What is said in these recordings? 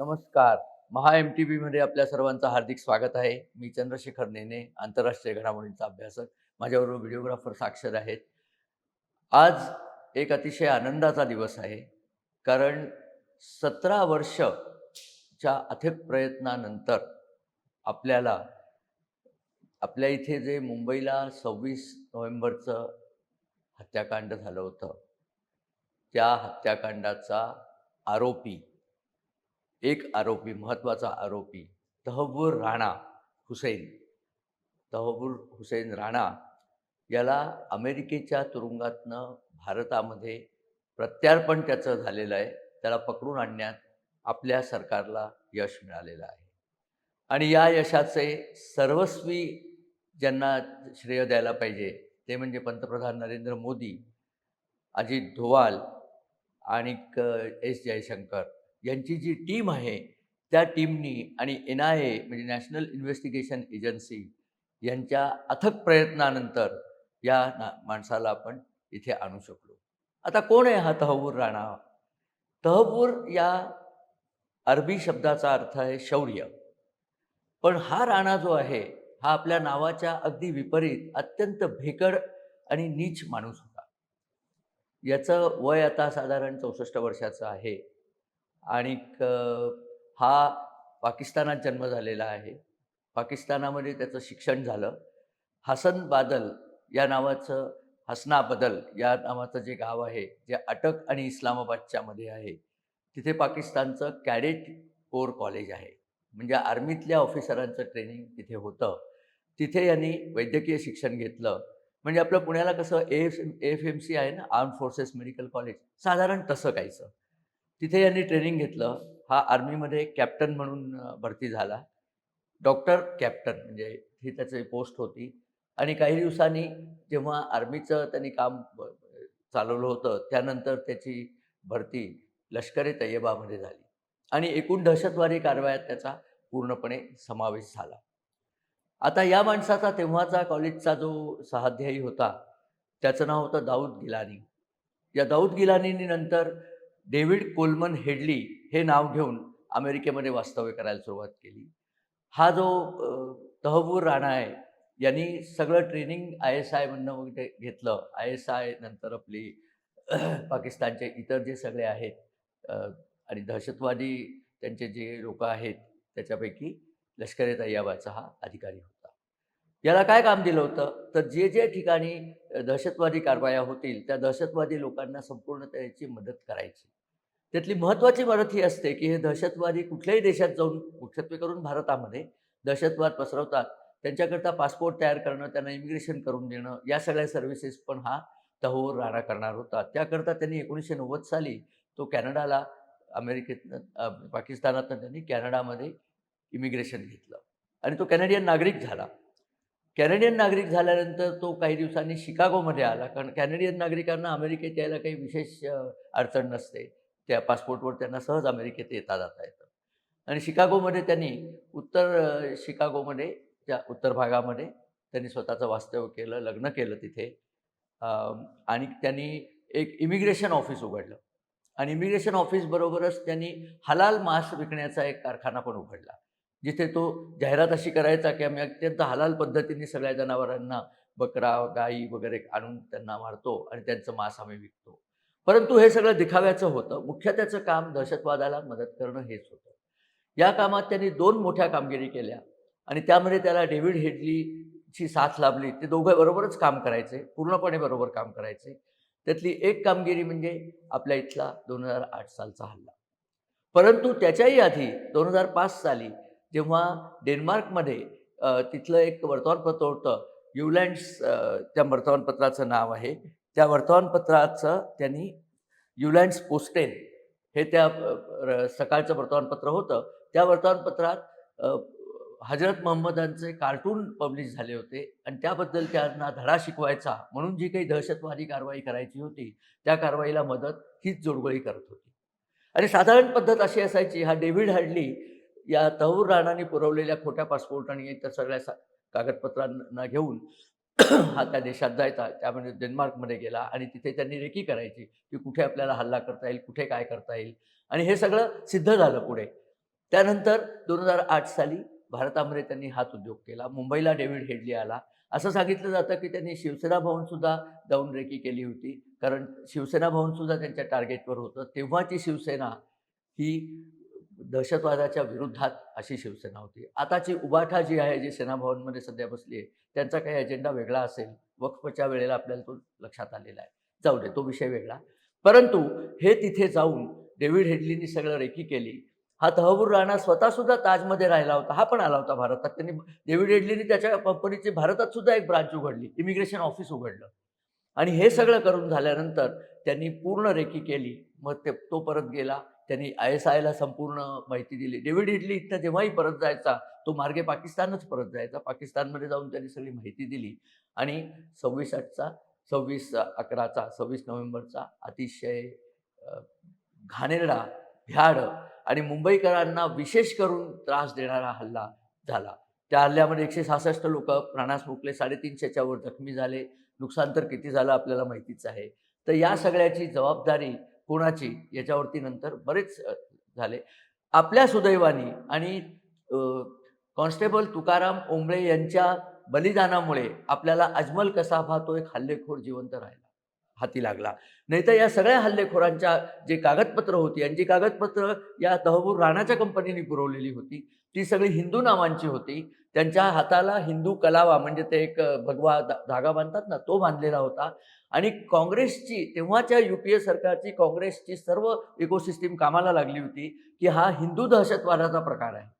नमस्कार. महा M T व्हीमध्ये आपल्या सर्वांचं हार्दिक स्वागत आहे. मी चंद्रशेखर नेने आंतरराष्ट्रीय घडामोडींचा अभ्यासक. माझ्याबरोबर व्हिडिओग्राफर साक्षर आहेत. आज एक अतिशय आनंदाचा दिवस आहे. कारण सतरा वर्षच्या अथक प्रयत्नानंतर आपल्याला आपल्या इथे जे मुंबईला सव्वीस नोव्हेंबरचं हत्याकांड झालं होतं. त्या हत्याकांडाचा आरोपी एक आरोपी महत्त्वाचा आरोपी तहबूर राणा हुसेन. तहबूर हुसेन राणा याला अमेरिकेच्या तुरुंगातनं भारतामध्ये प्रत्यार्पण त्याचं झालेलं आहे. त्याला पकडून आणण्यात आपल्या सरकारला यश मिळालेलं आहे. आणि या यशाचे सर्वस्वी ज्यांना श्रेय द्यायला पाहिजे ते म्हणजे पंतप्रधान नरेंद्र मोदी अजित धोवाल आणि एस जयशंकर. यांची जी टीम आहे त्या टीमनी आणि एन आय ए म्हणजे नॅशनल इन्व्हेस्टिगेशन एजन्सी यांच्या अथक प्रयत्नानंतर या ना माणसाला आपण इथे आणू शकलो. आता कोण आहे हा तहबूर राणा? तहबूर या अरबी शब्दाचा अर्थ आहे शौर्य. पण हा राणा जो आहे हा आपल्या नावाच्या अगदी विपरीत अत्यंत भेकड आणि नीच माणूस होता. याचं वय आता साधारण चौसष्ट वर्षाचं आहे. आणि हा पाकिस्तानात जन्म झालेला आहे. पाकिस्तानामध्ये त्याचं शिक्षण झालं. हसन बादल या नावाचं हसना बदल या नावाचं जे गाव आहे जे अटक आणि इस्लामाबादच्या मध्ये आहे तिथे पाकिस्तानचं कॅडेट कोर कॉलेज आहे. म्हणजे आर्मीतल्या ऑफिसरांचं ट्रेनिंग तिथे होतं. तिथे यांनी वैद्यकीय शिक्षण घेतलं. म्हणजे आपलं पुण्याला कसं A F F M C आहे ना आर्म फोर्सेस मेडिकल कॉलेज साधारण तसं काहीचं तिथे यांनी ट्रेनिंग घेतलं. हा आर्मीमध्ये कॅप्टन म्हणून भरती झाला. डॉक्टर कॅप्टन म्हणजे ही त्याची पोस्ट होती. आणि काही दिवसांनी जेव्हा आर्मीचं त्यांनी काम चालवलं होतं त्यानंतर त्याची भरती लष्करी तय्यबामध्ये झाली. आणि एकूण दहशतवादी कारवायात त्याचा पूर्णपणे समावेश झाला. आता या माणसाचा तेव्हाचा कॉलेजचा जो सहाध्यायी होता त्याचं नाव होतं दाऊद गिलानी. या दाऊद गिलानीनी नंतर डेव्हिड कोलमन हेडली हे नाव घेऊन अमेरिकेमध्ये वास्तव्य करायला सुरुवात केली. हा जो तहबूर राणा आहे यांनी सगळं ट्रेनिंग आय एस आयमधनं वगैरे घेतलं. आय एस आय नंतर आपली पाकिस्तानचे इतर जे सगळे आहेत आणि दहशतवादी त्यांचे जे लोक आहेत त्याच्यापैकी लष्कर ए तय्याबाचा हा अधिकारी होता. याला काय काम दिलं होतं? तर जे जे ठिकाणी दहशतवादी कारवाया होतील त्या दहशतवादी लोकांना संपूर्ण त्याची मदत करायची. त्यातली महत्त्वाची मदत ही असते की हे दहशतवादी कुठल्याही देशात जाऊन मुख्यत्वे करून भारतामध्ये दहशतवाद पसरवतात. त्यांच्याकरता पासपोर्ट तयार करणं त्यांना इमिग्रेशन करून देणं या सगळ्या सर्व्हिसेस पण हा तहोर राणा करणार होता. त्याकरता त्यांनी एकोणीसशे नव्वद साली तो कॅनडाला अमेरिकेतनं पाकिस्तानातनं त्यांनी कॅनडामध्ये इमिग्रेशन घेतलं. आणि तो कॅनेडियन नागरिक झाला. कॅनेडियन नागरिक झाल्यानंतर तो काही दिवसांनी शिकागोमध्ये आला. कारण कॅनेडियन नागरिकांना अमेरिकेत यायला काही विशेष अडचण नसते. त्या पासपोर्टवर त्यांना सहज अमेरिकेत येता जाता येतं. आणि शिकागोमध्ये त्यांनी उत्तर शिकागोमध्ये त्या उत्तर भागामध्ये त्यांनी स्वतःचं वास्तव्य केलं लग्न केलं तिथे. आणि त्यांनी एक इमिग्रेशन ऑफिस उघडलं. आणि इमिग्रेशन ऑफिसबरोबरच त्यांनी हलाल मांस विकण्याचा एक कारखाना पण उघडला. जिथे तो जाहिरात अशी करायचा की आम्ही अत्यंत हलाल पद्धतीने सगळ्या जनावरांना बकरा गाई वगैरे आणून त्यांना मारतो आणि त्यांचं मांस आम्ही विकतो. परंतु हे सगळं दिखाव्याचं होतं. मुख्य त्याचं काम दहशतवादाला मदत करणं हेच होतं. या कामात त्यांनी दोन मोठ्या कामगिरी केल्या आणि त्यामध्ये त्याला डेव्हिड हेडलीची साथ लाभली. ते दोघं बरोबरच काम करायचे पूर्णपणे बरोबर काम करायचे. त्यातली एक कामगिरी म्हणजे आपल्या इथला दोन हजार आठ सालचा हल्ला. परंतु त्याच्याही आधी दोन हजार पाच साली जेव्हा डेन्मार्कमध्ये तिथलं एक वर्तमानपत्र होतं युलँड्स त्या वर्तमानपत्राचं नाव आहे त्या वर्तमानपत्राचं त्यांनी युलँड्स पोस्टेन हे त्या सकाळचं वर्तमानपत्र होतं. त्या वर्तमानपत्रात हजरत मोहम्मदांचे कार्टून पब्लिश झाले होते आणि त्याबद्दल त्यांना धडा शिकवायचा म्हणून जी काही दहशतवादी कारवाई करायची होती त्या कारवाईला मदत हीच जोडगोळी करत होती. आणि साधारण पद्धत अशी असायची हा डेव्हिड हॅडली या तहूर राणाने पुरवलेल्या खोट्या पासपोर्ट आणि इतर सगळ्या कागदपत्रांना घेऊन हा त्या देशात जायचा त्यामध्ये डेन्मार्कमध्ये गेला आणि तिथे त्यांनी रेकी करायची की कुठे आपल्याला हल्ला करता येईल कुठे काय करता येईल. आणि हे सगळं सिद्ध झालं पुढे. त्यानंतर दोन हजार आठ साली भारतामध्ये त्यांनी हाच उद्योग केला. मुंबईला डेव्हिड हेडली आला. असं सांगितलं जातं की त्यांनी शिवसेना भवनसुद्धा जाऊन रेकी केली होती. कारण शिवसेना भवनसुद्धा त्यांच्या टार्गेटवर होतं. तेव्हाची शिवसेना ही दहशतवादाच्या विरुद्धात अशी शिवसेना होती. आताची उबाठा जी आहे जी सेनाभवनमध्ये सध्या बसली आहे त्यांचा काही अजेंडा वेगळा असेल वक्फच्या वेळेला आपल्याला तो लक्षात आलेला आहे. जाऊ दे तो विषय वेगळा. परंतु हे तिथे जाऊन डेव्हिड हेडलीनी सगळं रेकी केली. हा तहबूर राणा स्वतःसुद्धा ताजमध्ये राहिला होता हा पण आला होता भारतात. त्यांनी डेव्हिड हेडलीनी त्याच्या कंपनीची भारतात सुद्धा एक ब्रांच उघडली इमिग्रेशन ऑफिस उघडलं. आणि हे सगळं करून झाल्यानंतर त्यांनी पूर्ण रेकी केली. मग ते तो परत गेला. त्यांनी आय एस आयला संपूर्ण माहिती दिली. डेव्हिड इडली इथं जेव्हाही परत जायचा तो मार्गे पाकिस्तानच परत जायचा. पाकिस्तानमध्ये जाऊन त्यांनी सगळी माहिती दिली आणि सव्वीस आठचा सव्वीस अकराचा सव्वीस नोव्हेंबरचा अतिशय घाणेरडा भ्याड आणि मुंबईकरांना विशेष करून त्रास देणारा हल्ला झाला. त्या हल्ल्यामध्ये एकशे सहासष्ट लोक प्राणास मुकले साडेतीनशेच्या वर जखमी झाले. नुकसान तर किती झालं आपल्याला माहितीच आहे. तर या सगळ्याची जबाबदारी कोणाची याच्यावरती नंतर बरेच झाले. आपल्या सुदैवाने आणि कॉन्स्टेबल तुकाराम ओंबळे यांच्या बलिदानामुळे आपल्याला अजमल कसाब हा तो एक हल्लेखोर जिवंत राहिला. हाती लागला. नाहीतर या सगळ्या हल्लेखोरांच्या जे कागदपत्र होती आणि जी कागदपत्र या तहबूर राणाच्या कंपनीने पुरवलेली होती ती सगळी हिंदू नावांची होती. त्यांच्या हाताला हिंदू कलावा म्हणजे ते एक भगवा धा- धागा बांधतात ना तो बांधलेला होता. आणि काँग्रेसची तेव्हाच्या यू पी ए सरकारची काँग्रेसची सर्व इकोसिस्टीम कामाला लागली होती की हा हिंदू दहशतवादाचा प्रकार आहे.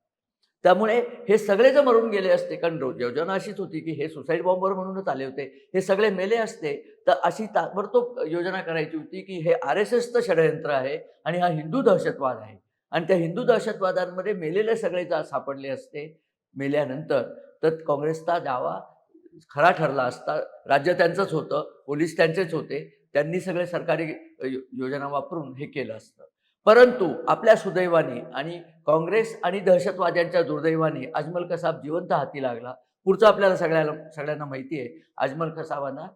त्यामुळे हे सगळे जर मरून गेले असते कारण योजना अशीच होती की हे सुसाईड बॉम्बर म्हणूनच आले होते हे सगळे मेले असते तर अशी ताबडतोब योजना करायची होती की हे आर एस एसचं षडयंत्र आहे आणि हा हिंदू दहशतवाद आहे. आणि त्या हिंदू दहशतवादांमध्ये मेलेले सगळे जा सापडले असते. मेल्यानंतर तर काँग्रेसचा दावा खरा ठरला असता राज्य त्यांचंच होतं पोलीस त्यांचेच होते त्यांनी सगळे सरकारी योजना वापरून हे केलं असतं. परंतु आपल्या सुदैवाने आणि काँग्रेस आणि दहशतवाद्यांच्या दुर्दैवाने अजमल कसाब जिवंत हाती लागला. पुढचं आपल्याला सगळ्याला सगळ्यांना माहिती आहे अजमल कसाबांना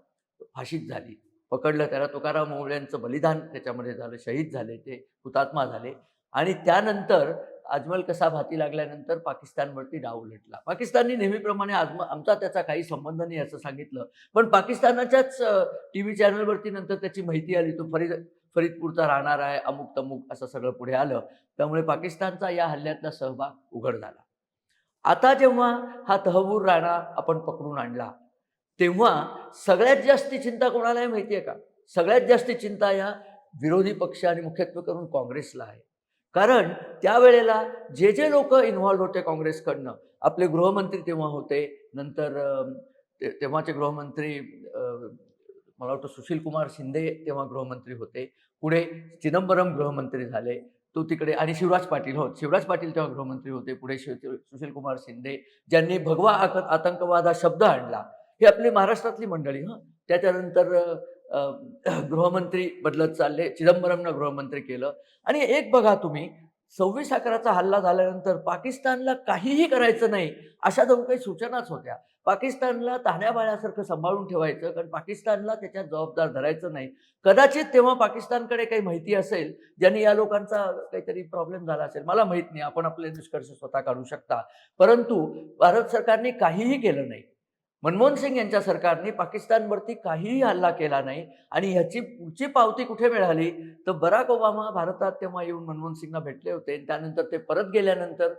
फाशीच झाली. पकडलं त्याला तुकाराम मोवळ्यांचं बलिदान त्याच्यामध्ये झालं शहीद झाले ते हुतात्मा झाले. आणि त्यानंतर अजमल कसाब हाती लागल्यानंतर पाकिस्तानवरती डाव उलटला. पाकिस्तानने नेहमीप्रमाणे आजम आमचा त्याचा काही संबंध नाही असं सांगितलं. पण पाकिस्तानाच्याच टी व्ही चॅनलवरती नंतर त्याची माहिती आली तो फरीद फरीदपूरचा राहणार आहे अमुक तमुक असं सगळं पुढे आलं. त्यामुळे पाकिस्तानचा या हल्ल्यातला सहभाग उघड झाला. आता जेव्हा हा तहबूर राणा आपण पकडून आणला तेव्हा सगळ्यात जास्ती चिंता कोणाला आहे माहिती आहे का? सगळ्यात जास्ती चिंता या विरोधी पक्ष आणि मुख्यत्वे करून काँग्रेसला आहे. कारण त्यावेळेला जे जे लोक इन्व्हॉल्व्ह होते काँग्रेसकडनं आपले गृहमंत्री तेव्हा होते नंतर तेव्हाचे गृहमंत्री मला वाटतं सुशील कुमार शिंदे तेव्हा गृहमंत्री होते. पुढे चिदंबरम गृहमंत्री झाले तो तिकडे आणि शिवराज पाटील हो शिवराज पाटील तेव्हा गृहमंत्री होते पुढे शिव सुशील कुमार शिंदे. ज्यांनी भगवा आक आतंकवाद हा शब्द आणला. ही आपली महाराष्ट्रातली मंडळी हां. त्याच्यानंतर गृहमंत्री बदलत चालले. चिदंबरमनं गृहमंत्री केलं. आणि एक बघा तुम्ही सव्वीस अकराचा हल्ला झाल्यानंतर पाकिस्तानला काहीही करायचं नाही अशा जाऊन काही सूचनाच होत्या. पाकिस्तानला ताण्याबाळ्यासारखं सांभाळून ठेवायचं कारण पाकिस्तानला त्याच्यात जबाबदार धरायचं नाही. कदाचित तेव्हा पाकिस्तानकडे काही माहिती असेल ज्यांनी या लोकांचा काहीतरी प्रॉब्लेम झाला असेल. मला माहीत नाही आपण आपले निष्कर्ष स्वतः काढू शकता. परंतु भारत सरकारने काहीही केलं नाही. मनमोहन सिंग यांच्या सरकारने पाकिस्तानवरती काहीही हल्ला केला नाही आणि ह्याची पुढची पावती कुठे मिळाली? तर बराक ओबामा भारतात तेव्हा येऊन मनमोहन सिंगना भेटले होते. त्यानंतर ते परत गेल्यानंतर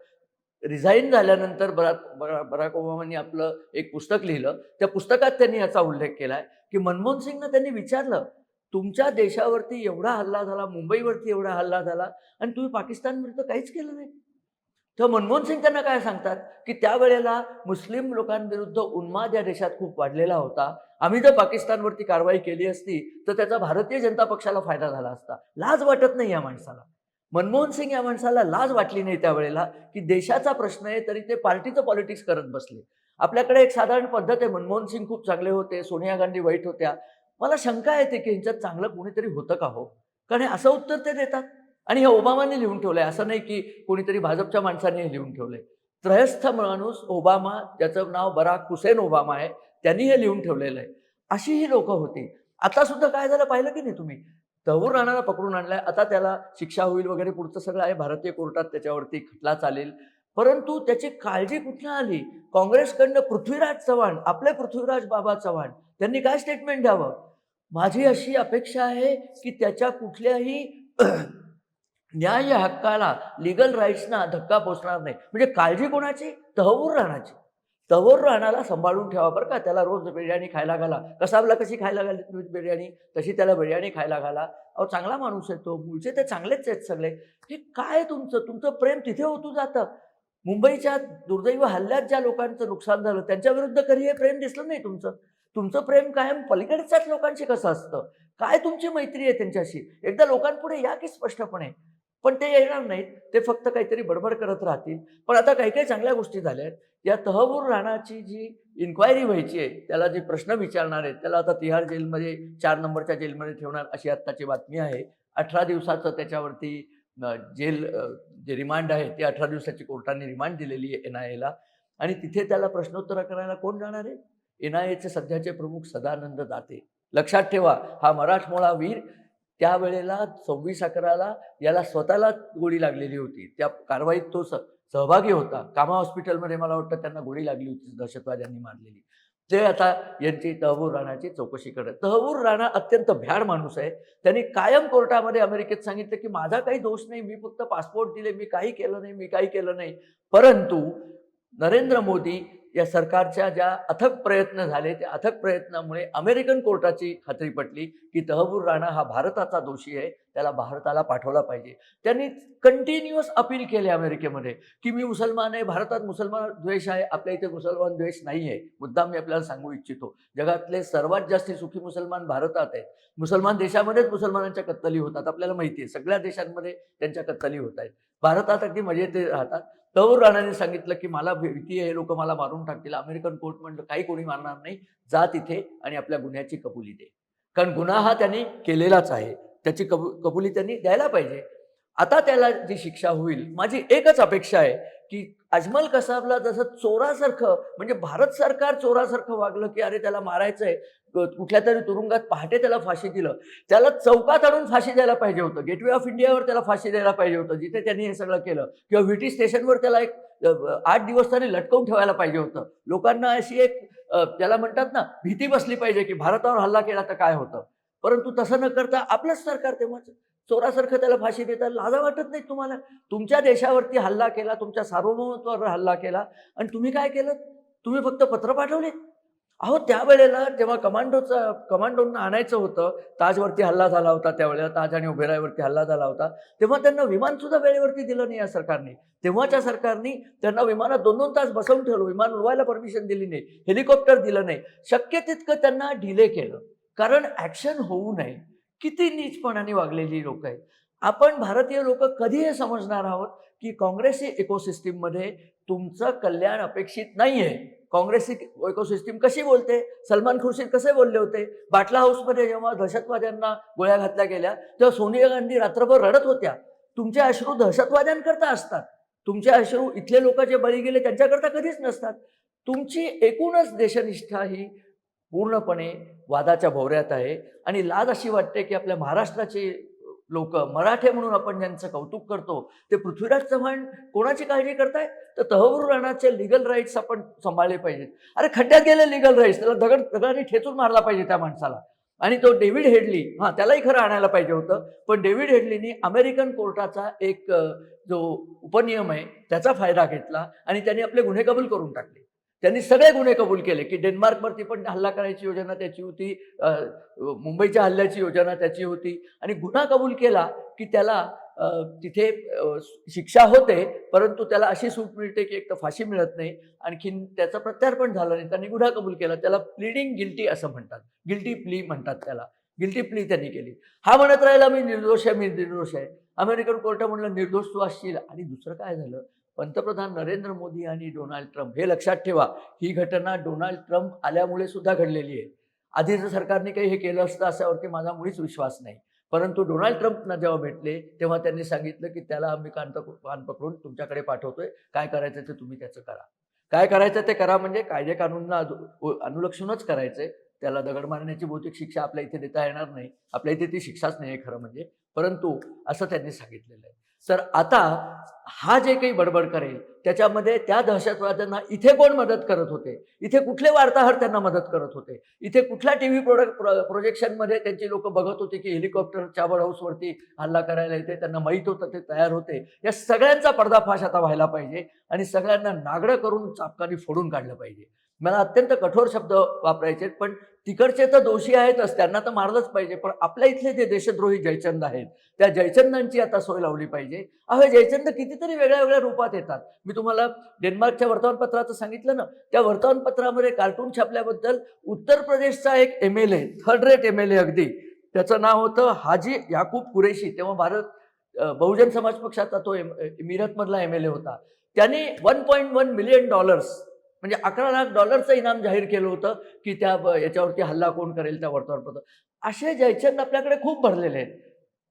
रिझाईन झाल्यानंतर बराक बरा बराक ओबामांनी आपलं एक पुस्तक लिहिलं. त्या पुस्तकात त्यांनी याचा उल्लेख केला आहे की मनमोहन सिंगनं त्यांनी विचारलं तुमच्या देशावरती एवढा हल्ला झाला मुंबईवरती एवढा हल्ला झाला आणि तुम्ही पाकिस्तानविरुद्ध काहीच केलं नाही. तर मनमोहन सिंग त्यांना काय सांगतात? की त्यावेळेला मुस्लिम लोकांविरुद्ध उन्माद या देशात खूप वाढलेला होता. आम्ही जर पाकिस्तानवरती कारवाई केली असती तर त्याचा भारतीय जनता पक्षाला फायदा झाला असता. लाज वाटत नाही या माणसाला. मनमोहन सिंग या माणसाला लाज वाटली नाही त्यावेळेला की देशाचा प्रश्न आहे तरी ते पार्टीचं पॉलिटिक्स करत बसले. आपल्याकडे एक साधारण पद्धत आहे मनमोहन सिंग खूप चांगले होते सोनिया गांधी वाईट होत्या. मला शंका येते की यांच्यात चांगलं कोणीतरी होतं का हो? कारण असं उत्तर ते देतात. आणि हे ओबामाने लिहून ठेवलंय. असं नाही की कोणीतरी भाजपच्या माणसाने हे लिहून ठेवलंय. त्रयस्थ माणूस ओबामा ज्याचं नाव बराक हुसेन ओबामा आहे त्यांनी हे लिहून ठेवलेलं आहे. अशी ही लोक होती. आता सुद्धा काय झालं पाहिलं की नाही तुम्ही? तहूर राणाला पकडून आणलाय. आता त्याला शिक्षा होईल वगैरे पुढचं सगळं आहे. भारतीय कोर्टात त्याच्यावरती खटला चालेल. परंतु त्याची काळजी कुठनं आली? काँग्रेसकडनं पृथ्वीराज चव्हाण आपले पृथ्वीराज बाबा चव्हाण त्यांनी काय स्टेटमेंट द्यावं? माझी अशी अपेक्षा आहे की त्याच्या कुठल्याही न्याय हक्काला लिगल राईट्सना धक्का पोचणार नाही. म्हणजे काळजी कोणाची? तहवूर राहण्याची तहवूर राहण्याला सांभाळून ठेवा बरं का. त्याला रोज बिर्याणी खायला घाला. कसाबला कशी खायला घाली तुम्ही बिर्याणी? तशी त्याला बिर्याणी खायला घाला. अहो चांगला माणूस आहे तो. मुळचे ते चांगलेच आहेत सगळे. हे काय तुमचं? तुमचं प्रेम तिथे होतं जातं. मुंबईच्या दुर्दैव हल्ल्यात ज्या लोकांचं नुकसान झालं त्यांच्या विरुद्ध कधी हे प्रेम दिसलं नाही तुमचं. तुमचं प्रेम कायम पलीकडच्याच लोकांशी कसं असतं? काय तुमची मैत्री आहे त्यांच्याशी? एकदा लोकांपुढे या की स्पष्टपणे? पण ते येणार नाहीत. ते फक्त काहीतरी बडबड करत राहतील. पण आता काही काही चांगल्या गोष्टी झाल्या आहेत. या तहबूर राणाची जी इन्क्वायरी व्हायची आहे त्याला जे प्रश्न विचारणार आहेत त्याला आता तिहार जेलमध्ये चार नंबरच्या जेलमध्ये ठेवणार अशी आत्ताची बातमी आहे. अठरा दिवसाचं त्याच्यावरती जेल जे रिमांड आहे ते अठरा दिवसाची कोर्टाने रिमांड दिलेली आहे एन आय एला आणि तिथे त्याला प्रश्नोत्तर करायला कोण जाणार आहे? एन आय एचे सध्याचे प्रमुख सदानंद दाते. लक्षात ठेवा हा मराठमोळा वीर त्यावेळेला सव्वीस अकराला याला स्वतःला गोळी लागलेली होती. त्या कारवाईत तो स सहभागी होता. कामा हॉस्पिटलमध्ये मला वाटतं त्यांना गोळी लागली होती. दहशतवाद्यांनी मारलेली. ते आता यांची तहबूर राणाची चौकशी करत तहबूर राणा अत्यंत भ्याड माणूस आहे. त्यांनी कायम कोर्टामध्ये अमेरिकेत सांगितलं की माझा काही दोष नाही. मी फक्त पासपोर्ट दिले. मी काही केलं नाही. मी काही केलं नाही. परंतु नरेंद्र मोदी या सरकारच्या ज्या अथक प्रयत्न झाले त्या अथक प्रयत्नामुळे अमेरिकन कोर्टाची खात्री पटली की तहबूर राणा हा भारताचा दोषी आहे त्याला भारताला पाठवला पाहिजे. त्यांनी कंटिन्युअस अपील केले अमेरिकेमध्ये की मी मुसलमान आहे भारतात मुसलमान द्वेष आहे आपल्या इथे मुसलमान द्वेष नाही आहे मुद्दाम मी आपल्याला सांगू इच्छितो. जगातले सर्वात जास्त सुखी मुसलमान भारतात आहेत. मुसलमान देशामध्येच मुसलमानांच्या कत्तली होतात आपल्याला माहिती आहे सगळ्या देशांमध्ये त्यांच्या कत्तली होत आहेत. भारतात अगदी मजेत राहतात. तहूर राणाने सांगितलं की मला भीती आहे हे लोक मला मारून टाकतील. अमेरिकन कोर्ट म्हणलं काही कोणी मारणार नाही. जा तिथे आणि आपल्या गुन्ह्याची कबुली दे. कारण गुन्हा हा त्यांनी केलेलाच आहे. त्याची कबु कबुली त्यांनी द्यायला पाहिजे. आता त्याला जी शिक्षा होईल माझी एकच अपेक्षा आहे की अजमल कसाबला जसं चोरासारखं म्हणजे भारत सरकार चोरासारखं वागलं की अरे त्याला मारायचं आहे कुठल्या तरी तुरुंगात पहाटे त्याला फाशी दिलं. त्याला चौकात आणून फाशी द्यायला पाहिजे होतं. गेटवे ऑफ इंडियावर त्याला फाशी द्यायला पाहिजे होतं जिथे त्यांनी हे सगळं केलं. किंवा व्हिटी स्टेशनवर त्याला एक आठ दिवस त्यांनी लटकवून ठेवायला पाहिजे होतं. लोकांना अशी एक त्याला म्हणतात ना भीती बसली पाहिजे की भारतावर हल्ला केला तर काय होतं? परंतु तसं न करता आपलंच सरकार तेव्हा चोरासारखं त्याला फाशी देता लाजा वाटत नाही तुम्हाला. तुमच्या देशावरती हल्ला केला तुमच्या सार्वभौमत्वावर हल्ला केला. आणि तुम्ही काय केलं? तुम्ही फक्त पत्र पाठवले? अहो त्यावेळेला जेव्हा कमांडोचा कमांडोंना आणायचं होतं ताजवरती हल्ला झाला होता त्यावेळेला ताज आणि उभेरायवरती हल्ला झाला होता तेव्हा त्यांना विमान सुद्धा वेळेवरती दिलं नाही या सरकारने. तेव्हाच्या सरकारने त्यांना विमानात दोन दोन तास बसवून ठेवलं विमान उडवायला परमिशन दिली नाही हेलिकॉप्टर दिलं नाही. शक्य तितकं त्यांना डिले केलं. कारण ॲक्शन होऊ नये. किती नीचपणाने वागलेली लोक आहेत. आपण भारतीय लोक कधी हे समजणार आहोत की काँग्रेसी इकोसिस्टीममध्ये तुमचं कल्याण अपेक्षित नाही आहे काँग्रेसी इकोसिस्टीम कशी बोलते? सलमान खुर्शीद कसे बोलले होते? बाटला हाऊसमध्ये जेव्हा दहशतवाद्यांना गोळ्या घातल्या गेल्या तेव्हा सोनिया गांधी रात्रभर रडत होत्या. तुमचे अश्रू दहशतवाद्यांकरता असतात. तुमचे अश्रू इथले लोक जे बळी गेले त्यांच्याकरता कधीच नसतात. तुमची एकूणच देशनिष्ठा ही पूर्णपणे वादाच्या भोवऱ्यात आहे. आणि लाज अशी वाटते की आपल्या महाराष्ट्राची लोक मराठे म्हणून आपण ज्यांचं कौतुक करतो ते पृथ्वीराज चव्हाण कोणाची काळजी करताय? तर तहवरू राणाचे लिगल राईट्स आपण सांभाळले पाहिजेत. अरे खड्ड्यात गेले लिगल राईट्स त्याला दगड दगडाने ठेचून मारला पाहिजे त्या माणसाला. आणि तो डेव्हिड हेडली हां त्यालाही खरं आणायला पाहिजे होतं. पण डेव्हिड हेडलीनी अमेरिकन कोर्टाचा एक जो उपनियम आहे त्याचा फायदा घेतला आणि त्याने आपले गुन्हे कबूल करून टाकले. त्यांनी सगळे गुन्हे कबूल केले की डेन्मार्कवरती पण हल्ला करायची योजना त्याची होती मुंबईच्या हल्ल्याची योजना त्याची होती. आणि गुन्हा कबूल केला की त्याला तिथे शिक्षा होते परंतु त्याला अशी सूट मिळते की एक तर फाशी मिळत नाही आणखीन त्याचं प्रत्यार्पण झालं नाही त्यांनी गुन्हा कबूल केला. त्याला प्लिडिंग गिल्टी असं म्हणतात. गिल्टी प्ली म्हणतात त्याला. गिल्टी प्ली त्यांनी केली. हा म्हणत राहिला मी निर्दोष आहे मी निर्दोष आहे. अमेरिकन कोर्ट म्हणलं निर्दोष तू असशील. आणि दुसरं काय झालं? पंतप्रधान नरेंद्र मोदी आणि डोनाल्ड ट्रम्प हे लक्षात ठेवा ही घटना डोनाल्ड ट्रम्प आल्यामुळे सुद्धा घडलेली आहे. आधीचं सरकारने काही हे केलं असतं अशावरती माझा मुळीच विश्वास नाही. परंतु डोनाल्ड ट्रम्पना जेव्हा भेटले तेव्हा त्यांनी सांगितलं की त्याला आम्ही कान कान पकडून तुमच्याकडे पाठवतोय. काय करायचं ते तुम्ही त्याचं करा. काय करायचं ते करा म्हणजे कायदे कानूनला अनुलक्षूनच करायचंय. त्याला दगड मारण्याची बहुतेक शिक्षा आपल्या इथे देता येणार नाही. आपल्या इथे ती शिक्षाच नाही खरं म्हणजे. परंतु असं त्यांनी सांगितलेलं आहे. तर आता हा जे काही बडबड करेल त्याच्यामध्ये त्या दहशतवाद्यांना इथे कोण मदत करत होते? इथे कुठले वार्ताहर त्यांना मदत करत होते? इथे कुठल्या टी व्ही प्रोडक्ट प्रो प्रोजेक्शनमध्ये त्यांची लोक बघत होते की हेलिकॉप्टर चाबड हाऊसवरती हल्ला करायला येते त्यांना माहीत होतं ते तयार होते? या सगळ्यांचा पर्दाफाश आता व्हायला पाहिजे आणि सगळ्यांना नागडं करून चापकाने फोडून काढलं पाहिजे. मला अत्यंत कठोर शब्द वापरायचे पण तिकडचे तर दोषी आहेतच त्यांना तर मारलंच पाहिजे. पण आपल्या इथले जे देशद्रोही जयचंद आहेत त्या जयचंदांची आता सोय लावली पाहिजे. अहो जयचंद कितीतरी वेगळ्या वेगळ्या रूपात येतात. मी तुम्हाला डेन्मार्कच्या वर्तमानपत्राचं सांगितलं ना त्या वर्तमानपत्रामध्ये कार्टून छापल्याबद्दल उत्तर प्रदेशचा एक M L A third rate M L A अगदी. त्याचं नाव होतं हाजी याकूब कुरेशी. तेव्हा भारत बहुजन समाज पक्षाचा तो एम मिरतमधला एम एल ए होता. त्यांनी one point one million dollars म्हणजे अकरा लाख डॉलरचं इनाम जाहीर केलं होतं की त्या याच्यावरती हल्ला कोण करेल त्या वर्तमानपत्र असे जयचंद आपल्याकडे खूप भरलेले आहेत.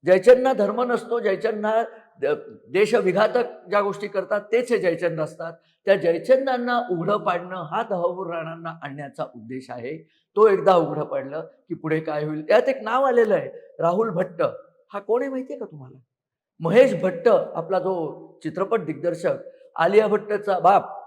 जयचंदना धर्म नसतो जयचंदना द- देशविघातक ज्या गोष्टी करतात तेच हे जयचंद असतात. त्या जयचंदांना उघडं पाडणं हा तहवूर राणांना आणण्याचा उद्देश आहे. तो एकदा उघडं पाडलं की पुढे काय होईल? त्यात एक नाव आलेलं आहे राहुल भट्ट. हा कोण आहे माहिती आहे का तुम्हाला? महेश भट्ट आपला जो चित्रपट दिग्दर्शक आलिया भट्टचा बाप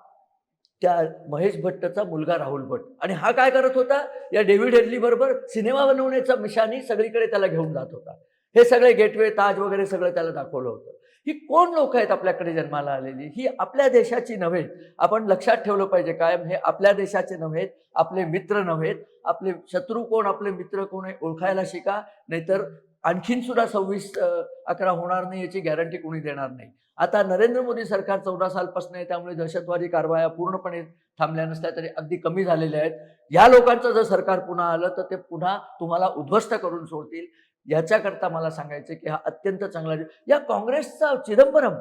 त्या महेश भट्टचा मुलगा राहुल भट्ट. आणि हा काय करत होता? या डेव्हिड हेडली बरोबर सिनेमा बनवण्याचा मिशानी सगळीकडे त्याला घेऊन जात होता. हे सगळे गेटवे ताज वगैरे सगळं त्याला दाखवलं होतं. ही कोण लोक आहेत आपल्याकडे जन्माला आलेली? ही आपल्या देशाची नव्हे. आपण लक्षात ठेवलं पाहिजे कायम हे आपल्या देशाचे नव्हेत आपले मित्र नव्हेत आपले शत्रू कोण आपले मित्र कोण आहे ओळखायला शिका. नाहीतर आणखीन सुद्धा सव्वीस अकरा होणार नाही याची गॅरंटी कोणी देणार नाही. आता नरेंद्र मोदी सरकार चौदा सालपासून आहे त्यामुळे दहशतवादी कारवाया पूर्णपणे थांबल्या नसल्या तरी अगदी कमी झालेल्या आहेत. या लोकांचं जर सरकार पुन्हा आलं तर ते पुन्हा तुम्हाला उद्ध्वस्त करून सोडतील. याच्याकरता मला सांगायचं की हा अत्यंत चांगला या काँग्रेसचा चिदंबरम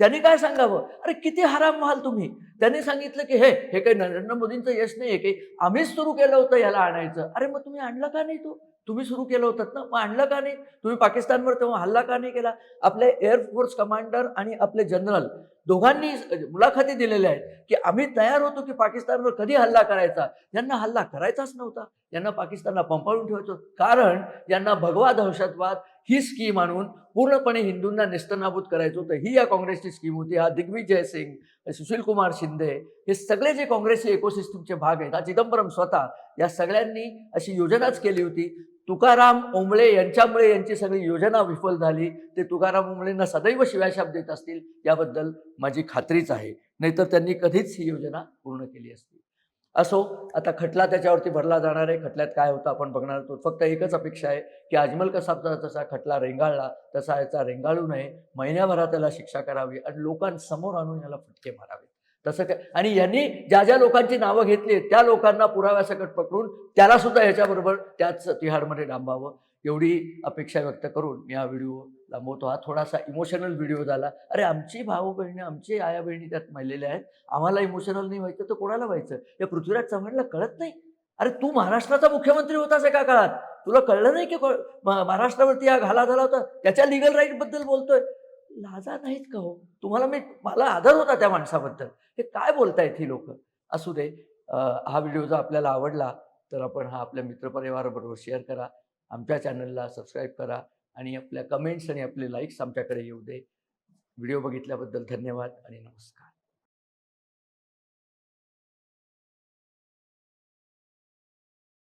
त्यांनी काय सांगावं? अरे किती हराम व्हाल तुम्ही. त्यांनी सांगितलं की हे हे काही नरेंद्र मोदींचं यश नाही आहे की आम्हीच सुरू केलं होतं याला आणायचं. अरे मग तुम्ही आणलं का नाही तो? तुम्ही सुरू केलं होतं ना? मग आणलं का नाही? तुम्ही पाकिस्तानवर तेव्हा हल्ला का नाही केला? आपले एअरफोर्स कमांडर आणि आपले जनरल दोघांनी मुलाखती दिलेल्या आहेत की आम्ही तयार होतो की पाकिस्तानवर कधी हल्ला करायचा? यांना हल्ला करायचाच नव्हता. यांना पाकिस्तानला पंपाळून ठेवायचं कारण यांना भगवा दहशतवाद ही स्कीम आणून पूर्णपणे हिंदूंना नेस्तनाबूत करायचं होतं. ही या काँग्रेसची स्कीम होती. हा दिग्विजय सिंग सुशील कुमार शिंदे हे सगळे जे काँग्रेसचे इकोसिस्टमचे भाग आहेत हा चिदंबरम स्वतः या सगळ्यांनी अशी योजनाच केली होती. तुकाराम ओंबळे यांच्यामुळे यांची सगळी योजना विफल झाली. ते तुकाराम ओंबळेंना सदैव शिवाशाप देत असतील याबद्दल माझी खात्रीच आहे. नाहीतर त्यांनी कधीच ही योजना पूर्ण केली असती. असो आता खटला त्याच्यावरती भरला जाणार आहे. खटल्यात काय होतं आपण बघणार आहोत. फक्त एकच अपेक्षा आहे की अजमल कसाबचा जसा खटला रेंगाळला तसा याचा रेंगाळू नये. महिन्याभरात त्याला शिक्षा करावी आणि लोकांसमोर आणून याला फटके मारावे. तसं काय? आणि यांनी ज्या ज्या लोकांची नावं घेतली त्या लोकांना पुराव्यासकट पकडून त्याला सुद्धा ह्याच्याबरोबर त्याच तिहाडमध्ये डांबावं. एवढी अपेक्षा व्यक्त करून मी हा व्हिडिओ लांबवतो. हा थोडासा इमोशनल व्हिडिओ झाला. अरे आमची भाऊ बहिणी आमची आया बहिणी त्यात मेलेल्या आहेत. आम्हाला इमोशनल नाही व्हायचं तर कोणाला व्हायचं? या पृथ्वीराज चव्हाणला कळत नाही? अरे तू महाराष्ट्राचा मुख्यमंत्री होतास एका काळात? तुला कळलं नाही की महाराष्ट्रावरती हा घाला झाला होता? त्याच्या लिगल राईटबद्दल बोलतोय? लाजा नाहीत का हो? तुम्हाला मी मला आदर होता त्या माणसाबद्दल. हे काय बोलतायत ही लोक? असू दे. हा व्हिडिओ जर आपल्याला आवडला तर आपण हा आपल्या मित्रपरिवाराबरोबर शेअर करा. आमच्या चॅनलला सबस्क्राईब करा. आणि आपल्या कमेंट्स आणि आपले लाईक्स आमच्याकडे येऊ दे. व्हिडिओ बघितल्याबद्दल धन्यवाद आणि नमस्कार.